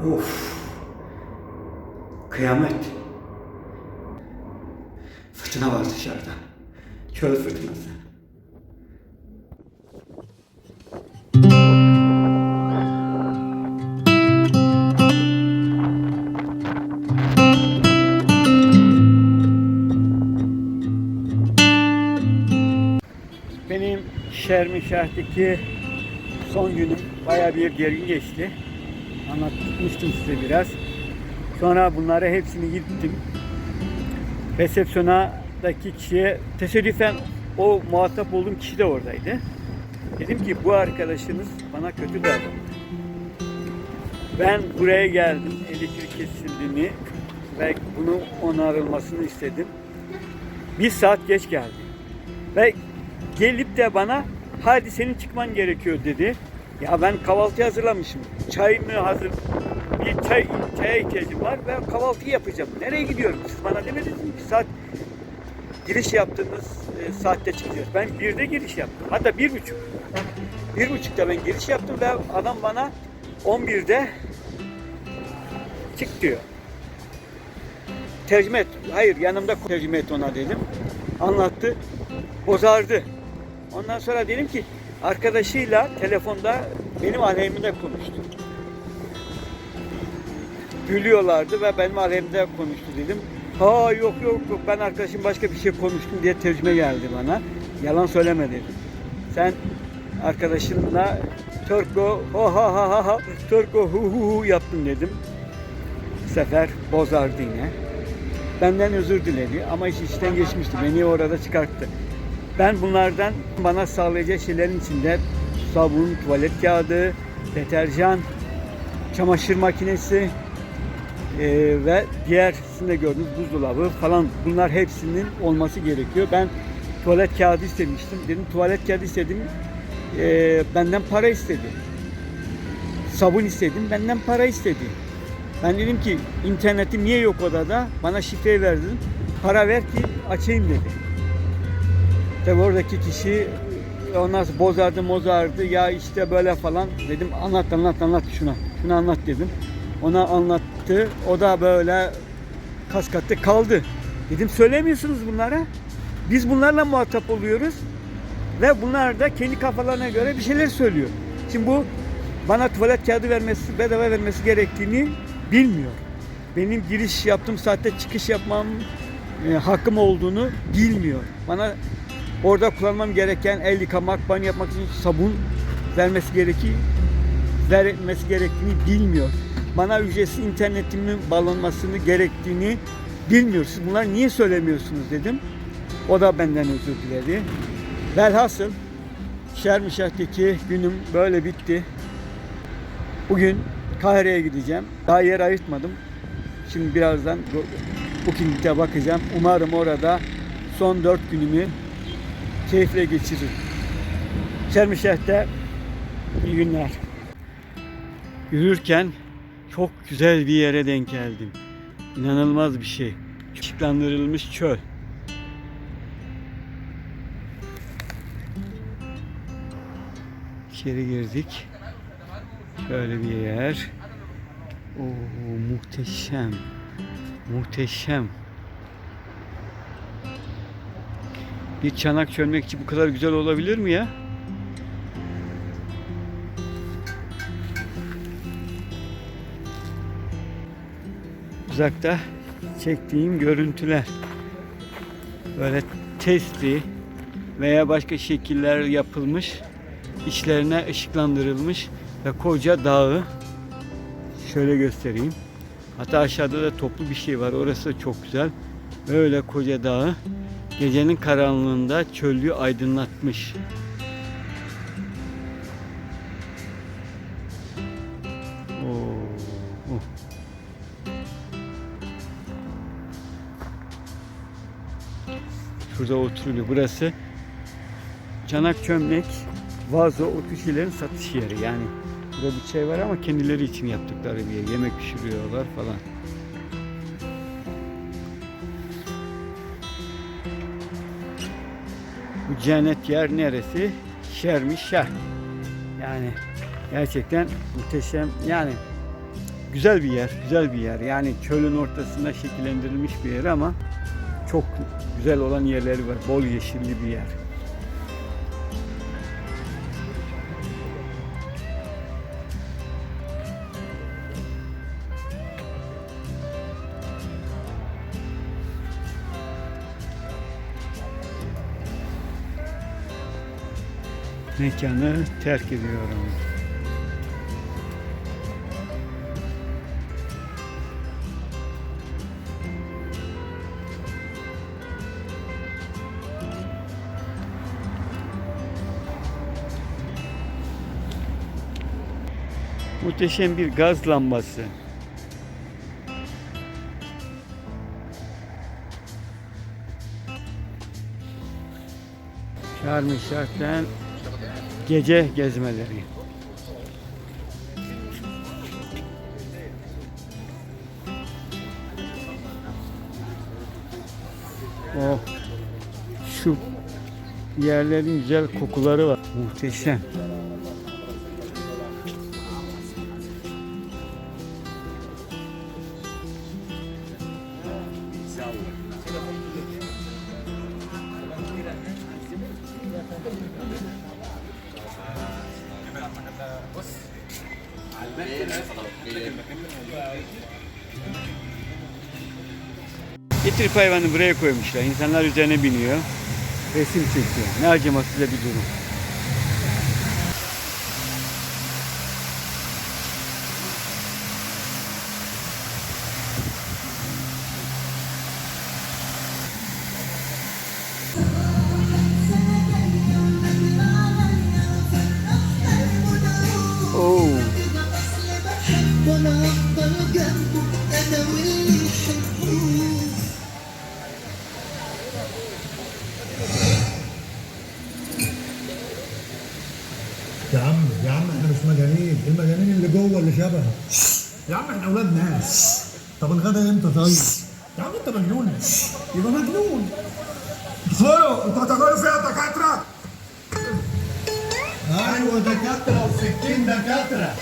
Of. Kıyamet. Fırtına var dışarıda. Çöl fırtınası. Benim Şermişah'taki son günüm bayağı bir gergin geçti. Anlatmıştım size biraz. Sonra bunları hepsini gittim. Resepsiyonadaki kişiye tesadüfen o muhatap olduğum kişi de oradaydı. Dedim ki bu arkadaşınız bana kötü davrandı. Ben buraya geldim elektrik kesildiğini ve bunu onarılmasını istedim. Bir saat geç geldi. Ve gelip de bana hadi senin çıkman gerekiyor dedi. Ya ben kahvaltı hazırlamışım. Çay mı hazır? Bir çay, çaya ihtiyacım var ve kahvaltı yapacağım. Nereye gidiyorum? Siz bana demediniz mi? Bir saat giriş yaptığımız e, saatte çıkacağız. Ben birde giriş yaptım. Hatta bir buçuk. Bir buçukta ben giriş yaptım ve adam bana 11'de çık diyor. Tercüme et. Hayır yanımda tercüme et ona dedim. Anlattı. Bozardı. Ondan sonra dedim ki arkadaşıyla telefonda benim aleyhimde konuştu. Gülüyorlardı ve benim aleyhimde konuştu dedim. Ha yok yok yok ben arkadaşım başka bir şey konuştum diye tercüme geldi bana. Yalan söyleme dedim. Sen arkadaşınla Turko ha ha ha ha ha Turko hu hu hu yaptın dedim. Bu sefer bozardı yine. Benden özür diledi ama iş işten geçmişti. Beni orada çıkarttı. Ben bunlardan bana sağlayacağı şeylerin içinde sabun, tuvalet kağıdı, deterjan, çamaşır makinesi e, ve diğer sizin de gördüğünüz buzdolabı falan bunlar hepsinin olması gerekiyor. Ben tuvalet kağıdı istemiştim. Dedim tuvalet kağıdı istedim. E, benden para istedi. Sabun istedim. Benden para istedi. Ben dedim ki internetim niye yok odada? Bana şifreyi verdin. Para ver ki açayım dedi. Tabi oradaki kişi ondan sonra bozardı mozardı ya işte böyle falan dedim anlat anlat anlat şuna şunu anlat dedim. Ona anlattı o da böyle kas katı kaldı. Dedim söylemiyorsunuz bunlara. Biz bunlarla muhatap oluyoruz ve bunlar da kendi kafalarına göre bir şeyler söylüyor. Şimdi bu bana tuvalet kağıdı vermesi, bedava vermesi gerektiğini bilmiyor. Benim giriş yaptığım saatte çıkış yapmam e, hakkım olduğunu bilmiyor. Bana orada kullanmam gereken el yıkamak, banyo yapmak için sabun vermesi gerekir, vermesi gerektiğini bilmiyor. Bana ücretsiz internetimin bağlanmasını gerektiğini bilmiyor. Siz bunlar niye söylemiyorsunuz dedim. O da benden özür diledi. Velhasıl Şermişah'taki günüm böyle bitti. Bugün Kahire'ye gideceğim. Daha yer ayırtmadım. Şimdi birazdan Booking'de bakacağım. Umarım orada son dört günümü keyifle geçiririm. Şermişeh'te iyi günler. Yürürken çok güzel bir yere denk geldim. İnanılmaz bir şey. Işıklandırılmış çöl. İçeri girdik. Şöyle bir yer. Oo, muhteşem. Muhteşem. Bir çanak çölmekçi bu kadar güzel olabilir mi ya? Uzakta çektiğim görüntüler. Böyle testi veya başka şekiller yapılmış. içlerine ışıklandırılmış ve koca dağı şöyle göstereyim. Hatta aşağıda da toplu bir şey var. Orası da çok güzel. Böyle koca dağı gecenin karanlığında çöllüğü aydınlatmış. Oo, oh. Şurada oturuyor. Burası çanak çömlek, vazo, o satış yeri. Yani burada bir şey var ama kendileri için yaptıkları bir yer. Yemek pişiriyorlar falan. Cennet yer neresi? Şermişah. Yani gerçekten muhteşem. Yani güzel bir yer, güzel bir yer. Yani çölün ortasında şekillendirilmiş bir yer ama çok güzel olan yerleri var. Bol yeşilli bir yer. Mekanı terk ediyorum. Muhteşem bir gaz lambası. Şarm Şark'tan gece gezmeleri. Oh, şu yerlerin güzel kokuları var. Muhteşem. Getirip hayvanı buraya koymuşlar. İnsanlar üzerine biniyor. Resim çekiyor. Ne acımasız bir durum. المجانين اللي جوه اللي شبهك يا عم إحنا أولاد ناس. طب الغدا إمتى طيب؟ يا عم انت مجنون. يبقى مجنون. ادخلوا أنتوا هتاكلوا فيها دكاترة؟ أيوه دكاترة و60 دكاترة.